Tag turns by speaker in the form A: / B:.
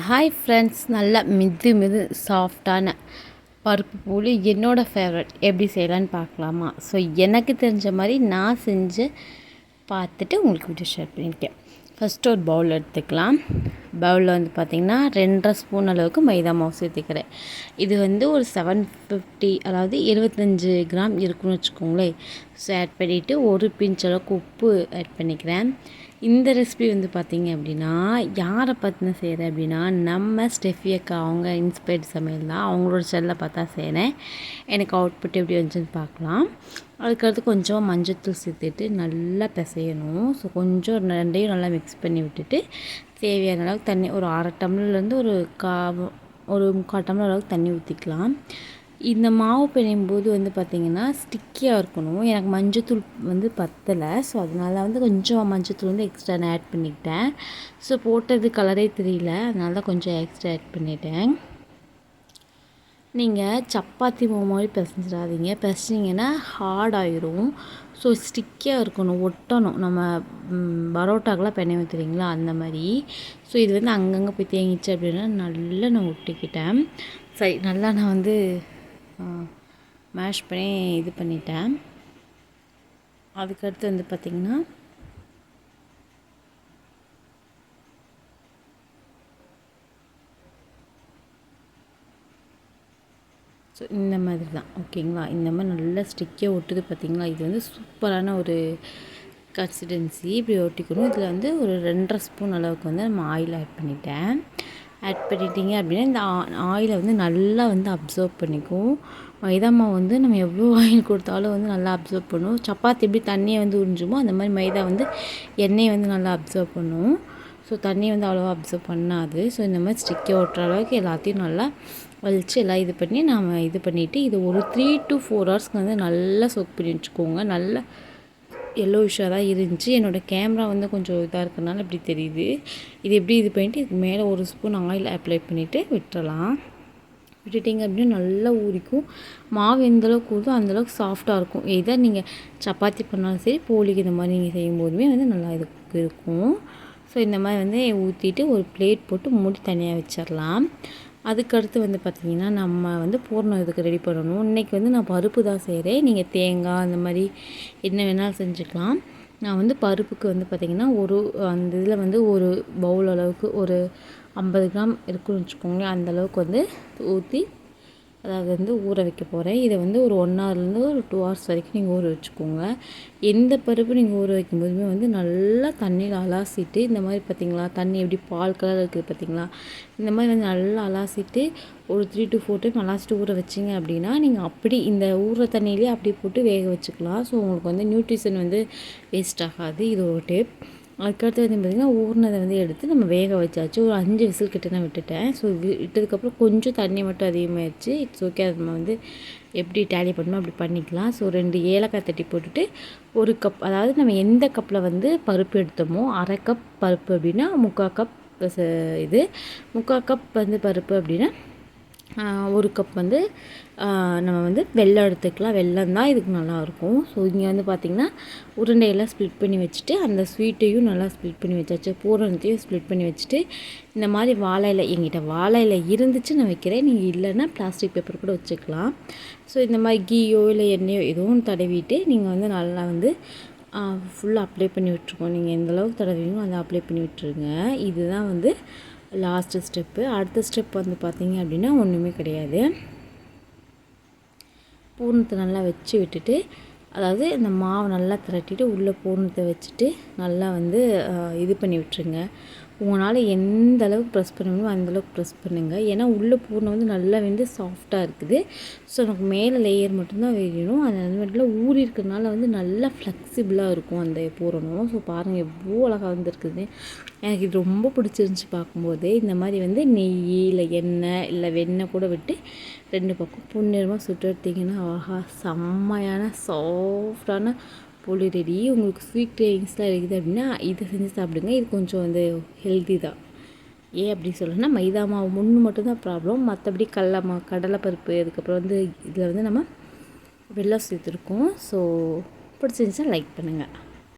A: Hi friends நல்லா மிது மிது சாஃப்டான பருப்பு பூலி என்னோடய ஃபேவரட் எப்படி செய்யலான்னு பார்க்கலாமா? ஸோ எனக்கு தெரிஞ்ச மாதிரி நான் செஞ்சு பார்த்துட்டு உங்களுக்கு வீடியோ ஷேர் பண்ணியிருக்கேன். ஃபஸ்ட்டு ஒரு பவுல் எடுத்துக்கலாம். பவுலில் வந்து பார்த்திங்கன்னா ரெண்டரை ஸ்பூன் அளவுக்கு மைதா மாவு சேர்த்துக்கிறேன். இது வந்து ஒரு செவன் ஃபிஃப்டி அதாவது இருபத்தஞ்சி கிராம் இருக்குன்னு வச்சுக்கோங்களேன். ஸோ ஆட் பண்ணிவிட்டு ஒரு பிஞ்ச் அளவுக்கு உப்பு ஆட் பண்ணிக்கிறேன். இந்த ரெசிபி வந்து பார்த்திங்க அப்படின்னா யாரை பற்றின செய்கிறேன் அப்படின்னா நம்ம ஸ்டெஃபியக்கா அவங்க இன்ஸ்பைர்ட் சமையல் தான். அவங்களோட செல்லை பார்த்தா செய்கிறேன் எனக்கு அவுட்புட் எப்படி வந்துச்சுன்னு பார்க்கலாம் அதுக்கடுத்து கொஞ்சம் மஞ்சத்தூள் சேர்த்துட்டு நல்லா பிசையணும். ஸோ கொஞ்சம் ரெண்டையும் நல்லா மிக்ஸ் பண்ணி விட்டுட்டு தேவையான அளவுக்கு தண்ணி ஒரு அரை டம்ளர்லேருந்து ஒரு கா ஒரு முக்கால் டம்ளர் அளவுக்கு தண்ணி ஊற்றிக்கலாம் இந்த மாவு பிணையும் போது வந்து பார்த்திங்கன்னா ஸ்டிக்கியாக இருக்கணும். எனக்கு மஞ்சத்தூள் வந்து பத்தலை. ஸோ அதனால் வந்து கொஞ்சம் மஞ்சத்தூள் வந்து எக்ஸ்ட்ரா நான் ஆட் பண்ணிக்கிட்டேன். ஸோ போட்டது கலரே தெரியல. அதனால தான் கொஞ்சம் எக்ஸ்ட்ரா ஆட் பண்ணிட்டேன். நீங்கள் சப்பாத்தி மாவு மாதிரி பிசைஞ்சிடாதீங்க. பிசைஞ்சிங்கன்னா ஹார்ட் ஆயிரும். ஸோ ஸ்டிக்கியாக இருக்கணும். ஒட்டணும். நம்ம பரோட்டாக்கெலாம் பெண்ணை வைத்துறீங்களா அந்த மாதிரி. ஸோ இது வந்து அங்கங்கே போய் தேங்கிச்சு அப்படின்னா நல்லா நான் ஒட்டிக்கிட்டேன். சரி நல்லா நான் வந்து மேஷ் பண்ணி இது பண்ணிட்டேன். அதுக்கடுத்து வந்து பார்த்திங்கன்னா ஸோ இந்த மாதிரி தான் ஓகேங்களா இந்த மாதிரி நல்லா ஸ்டிக்கே ஒட்டுது பார்த்திங்களா இது வந்து சூப்பரான ஒரு கன்சிஸ்டன்சி இப்படி ஒட்டிக்கணும். இதில் வந்து ஒரு ரெண்டரை ஸ்பூன் அளவுக்கு வந்து நம்ம ஆயில் ஆட் பண்ணிட்டேன். ஆட் பண்ணிட்டீங்க அப்படின்னா இந்த ஆயிலை வந்து நல்லா வந்து அப்சர்வ் பண்ணிக்கும். மைதா மாவு வந்து நம்ம எவ்வளோ ஆயில் கொடுத்தாலும் வந்து நல்லா அப்சர்வ் பண்ணும். சப்பாத்தி எப்படி தண்ணியை வந்து உறிஞ்சுமோ அந்த மாதிரி மைதா வந்து எண்ணெயை வந்து நல்லா அப்சர்வ் பண்ணும். ஸோ தண்ணியை வந்து அவ்வளோவா அப்சர்வ் பண்ணாது. ஸோ இந்த மாதிரி ஸ்டிக்கை ஓட்டுற அளவுக்கு எல்லாத்தையும் நல்லா வலித்து எல்லாம் இது பண்ணி நாம் இது பண்ணிவிட்டு இது ஒரு த்ரீ டு ஃபோர் ஹவர்ஸ்க்கு வந்து நல்லா சோக் பண்ணி வச்சுக்கோங்க. நல்லா எல்லோ விஷாக தான் இருந்துச்சு. என்னோடய கேமரா வந்து கொஞ்சம் இதாக இருக்கிறனால இப்படி தெரியுது. இது எப்படி இது பண்ணிவிட்டு இதுக்கு மேலே ஒரு ஸ்பூன் ஆயில் அப்ளை பண்ணிவிட்டு விட்டுறலாம். விட்டுட்டிங்க அப்படின்னா நல்லா ஊறிக்கும். மாவு எந்தளவுக்கு ஊறுதோ அந்தளவுக்கு சாஃப்டாக இருக்கும். எதை நீங்கள் சப்பாத்தி பண்ணாலும் சரி போலிக்கு இந்த மாதிரி நீங்கள் செய்யும் போதுமே வந்து நல்லா இது இருக்கும். ஸோ இந்த மாதிரி வந்து ஊற்றிட்டு ஒரு பிளேட் போட்டு மூடி தனியாக வச்சிடலாம் அதுக்கடுத்து வந்து பார்த்திங்கன்னா நம்ம வந்து பூர்ணம் இதுக்கு ரெடி பண்ணணும். இன்றைக்கி வந்து நான் பருப்பு தான் செய்கிறேன் நீங்கள் தேங்காய் அந்த மாதிரி என்ன வேணாலும் செஞ்சுக்கலாம். நான் வந்து பருப்புக்கு வந்து பார்த்திங்கன்னா ஒரு அந்த இதில் வந்து ஒரு பவுல் அளவுக்கு ஒரு ஐம்பது கிராம் இருக்குன்னு வச்சுக்கோங்களேன். அந்தளவுக்கு வந்து ஊற்றி அதாவது வந்து ஊற வைக்க போகிறேன் இதை வந்து ஒரு ஒன் ஹவர்லேருந்து ஒரு டூ ஹவர்ஸ் வரைக்கும் நீங்கள் ஊற வச்சுக்கோங்க. எந்த பருப்பு நீங்கள் ஊற வைக்கும்போதுமே வந்து நல்லா தண்ணியில் அலாசிட்டு இந்த மாதிரி பார்த்திங்களா தண்ணி எப்படி பால் கலர் இருக்குது பார்த்திங்களா இந்த மாதிரி வந்து நல்லா அலாசிட்டு ஒரு த்ரீ டு ஃபோர் டைம் அலாசிட்டு ஊற வச்சிங்க அப்படின்னா நீங்கள் அப்படி இந்த ஊற தண்ணியிலே அப்படி போட்டு வேக வச்சுக்கலாம். ஸோ உங்களுக்கு வந்து நியூட்ரிஷன் வந்து வேஸ்ட் ஆகாது. இது ஒரு டேப் அதுக்கடுத்து வந்து பார்த்திங்கன்னா ஊறினதை வந்து எடுத்து நம்ம வேக வச்சாச்சு. ஒரு அஞ்சு விசில் கிட்ட நான் விட்டுட்டேன். ஸோ விட்டதுக்கப்புறம் கொஞ்சம் தண்ணி மட்டும் அதிகமாகிடுச்சு இட்ஸ் ஓகே அது நம்ம வந்து எப்படி டேலி பண்ணணும் அப்படி பண்ணிக்கலாம். ஸோ ரெண்டு ஏலக்காய் தட்டி போட்டுட்டு ஒரு கப் அதாவது நம்ம எந்த கப்பில் வந்து பருப்பு எடுத்தோமோ அரை கப் பருப்பு அப்படின்னா முக்கால் கப் இது முக்கால் கப் வந்து பருப்பு அப்படின்னா ஒரு கப் வந்து நம்ம வந்து வெள்ளம் எடுத்துக்கலாம். வெள்ளம் தான் இதுக்கு நல்லாயிருக்கும். ஸோ இங்கே வந்து பார்த்திங்கன்னா உருண்டையெல்லாம் ஸ்ப்ளிட் பண்ணி வச்சுட்டு அந்த ஸ்வீட்டையும் நல்லா ஸ்ப்ளிட் பண்ணி வச்சாச்சு. பூரணத்தையும் ஸ்ப்ளிட் பண்ணி வச்சுட்டு இந்த மாதிரி வாழை இலை எங்கிட்ட வாழை இலை இருந்துச்சு நான் வைக்கிறேன். நீங்கள் இல்லைன்னா பிளாஸ்டிக் பேப்பர் கூட வச்சுக்கலாம். ஸோ இந்த மாதிரி கீயோ இல்லை எண்ணெயோ எதுவும் தடவிட்டு நீங்கள் வந்து நல்லா வந்து ஃபுல்லாக அப்ளை பண்ணி விட்ருக்கோம் நீங்கள் எந்தளவுக்கு தடவிங்களோ அதை அப்ளை பண்ணி விட்டுருங்க. இதுதான் வந்து லாஸ்ட்டு ஸ்டெப்பு அடுத்த ஸ்டெப் வந்து பார்த்திங்க அப்படின்னா ஒன்றுமே கிடையாது. பூர்ணத்தை நல்லா வச்சு விட்டுட்டு அதாவது இந்த மாவை நல்லா திரட்டிட்டு உள்ளே பூர்ணத்தை வச்சுட்டு நல்லா வந்து இது பண்ணி விட்டுருங்க. உங்களால் எந்த அளவுக்கு ப்ரெஸ் பண்ண முடியுமோ அந்தளவுக்கு ப்ரெஸ் பண்ணுங்கள் ஏன்னா உள்ளே பூர்ணம் வந்து நல்லா வந்து சாஃப்டாக இருக்குது. ஸோ எனக்கு மேலே லேயர் மட்டும்தான் வேணும். அது அது மட்டும் ஊறி இருக்கிறதுனால வந்து நல்லா ஃப்ளெக்சிபிளாக இருக்கும் அந்த பூரணம். ஸோ பாருங்கள் எவ்வளோ அழகாக வந்துருக்குது. எனக்கு இது ரொம்ப பிடிச்சிருந்துச்சி பார்க்கும்போது. இந்த மாதிரி வந்து நெய் இல்லை எண்ணெய் இல்லை வெண்ணெய் கூட விட்டு ரெண்டு பக்கம் புண்ணியமாக சுட்டு எடுத்திங்கன்னா ஆஹா செம்மையான சாஃப்டான போலி ரெடி உங்களுக்கு ஸ்வீட் கிரேவிங்ஸ்லாம் இருக்குது அப்படின்னா இதை செஞ்சு சாப்பிடுங்க. இது கொஞ்சம் வந்து ஹெல்த்தி தான். ஏன் அப்படி சொல்லணும்னா மைதா மாவு முன்னு மட்டும்தான் ப்ராப்ளம் மற்றபடி கடலை மா கடலைப்பருப்பு அதுக்கப்புறம் வந்து இதில் வந்து நம்ம வெள்ளம் சேர்த்துருக்கோம். ஸோ பிடிச்சிருந்துச்சா லைக் பண்ணுங்கள்